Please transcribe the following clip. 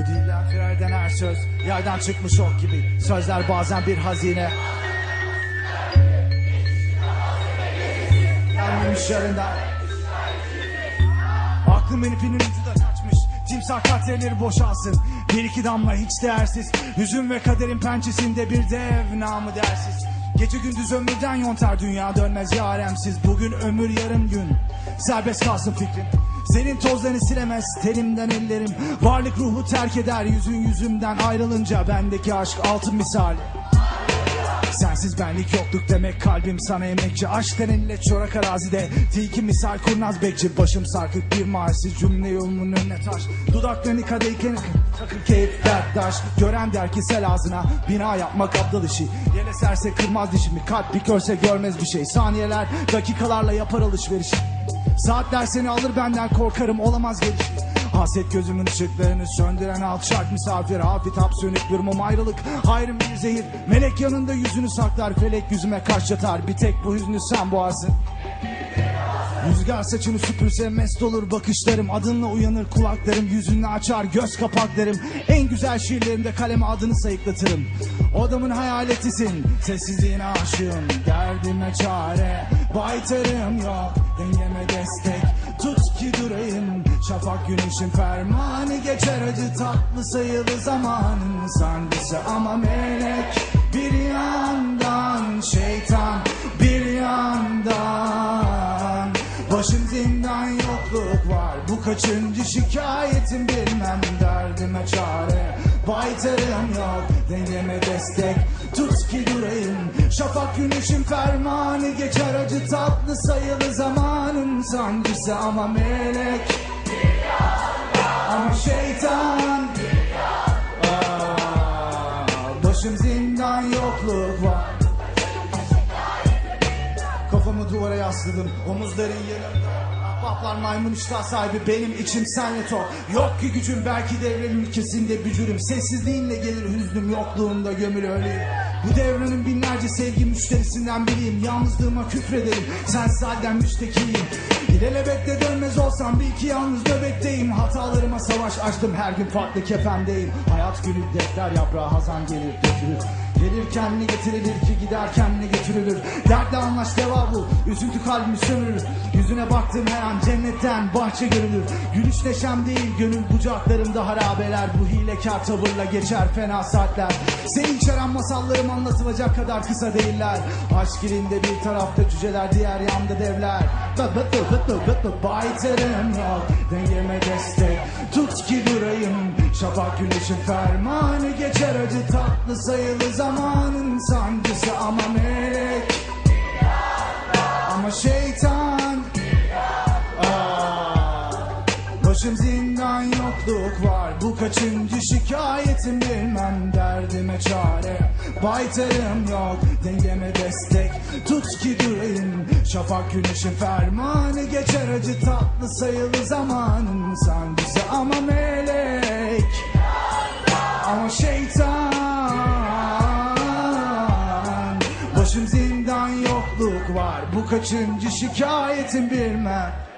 Bu dilden firar eden her söz Yerden çıkmış ok gibi. Sözler bazen bir hazine. Gelmemiş yarından Aklım ipinin ucu da kaçmış. Timsah katlenir boşalsın. Bir iki damla hiç değersiz. Hüzün ve kaderin pençesinde bir dev namı dersiz. Gece gündüz ömürden yontar dünya dönmez yaremsiz. Bugün ömür yarım gün. Serbest kalsın fikrin senin tozlarını silemez telimden ellerim. Varlık ruhu terk eder yüzün yüzümden. Ayrılınca Bendeki aşk altın misali. Sensiz benlik yokluk demek kalbim sana emekçi. Aşk denilinle çorak arazide. Tilki misal kurnaz bekçi. Başım sarkık bir marsiz cümle yolumun önüne taş. Dudaklarını kadeyken takır keyif derttaş Gören der ki sel ağzına Bina yapmak abdal işi. Yele serse kırmaz dişimi. Kalp bir körse görmez bir şey. Saniyeler dakikalarla yapar alışveriş Saatler seni alır benden korkarım olamaz geliş. Haset gözümün ışıklarını söndüren alçak misafir Hafif hap sönük bir mum ayrılık. Hayrım bir zehir Melek yanında yüzünü saklar Felek yüzüme kaş yatar. Bir tek bu hüznü sen boğarsın. Rüzgar saçını süpürse mest olur bakışlarım. Adınla uyanır kulaklarım Yüzünü açar göz kapaklarım. En güzel şiirlerimde kaleme adını sayıklatırım. O adamın hayaletisin Sessizliğine aşığım. Derdime çare Baytarım yok Dengeme destek Tut ki durayım. Şafak güneşin fermanı Geçer acı tatlı sayılı zamanın. Sancısı Ama melek bir yandan Şeytan bir yandan. Başım zindan yokluk var Bu kaçıncı şikayetim bilmem. Derdime çare Baytarım yok. Dengeme destek Tut ki durayım Şafak güneşin fermanı Geçer acı tatlı sayılı zamanın sancısı. Ama melek Ama şeytan Aa, Başım zindan yokluk var. Kafamı duvara yasladım Omuzların yanımda Ahbaplar maymun iştah sahibi Benim içim senle tok. Yok ki gücüm belki devrenin ülkesinde bücürüm. Sessizliğinle gelir hüznüm Yokluğunda gömülü öleyim Bu devrenin binlerce sevgi müşterisinden biriyim. Yalnızlığıma küfrederim. Sensiz halden müştekiyim İlelebette dönmez olsam bir iki yalnız nöbetteyim. Hatalarıma savaş açtım. Her gün farklı kefendeyim. Hayat gülü defter yaprağı hazan gelir dökülür. Gelirken ne getirilir ki giderken ne götürülür Dertle anlaş deva bul. Üzüntü kalbimi sömürür. Yüzüne baktığım her an cennetten bahçe görülür. Gülüş neşem değil gönül bucaklarımda harabeler. Bu hilekar tavırla geçer fena saatler. Seni içeren masallarım anlatılacak kadar kısa değiller. Aşk ilinde bir tarafta cüceler diğer yanda devler. Baytarım yok. Dengeme destek Tut ki durayım. Şafak güneşin fermanı geçer acı tatlı sayılı zamanın sancısı. Ama melek ama şeytan Başım zindan yokluk var? Bu kaçıncı şikayetim bilmem. Derdime çare Baytarım yok. Dengeme destek Tut ki durayım. Şafak güneşin fermanı Geçer. Acı tatlı sayılı zamanın sancısı Ama melek Ama şeytan. Başım zindan yokluk var. Bu kaçıncı şikayetim bilmem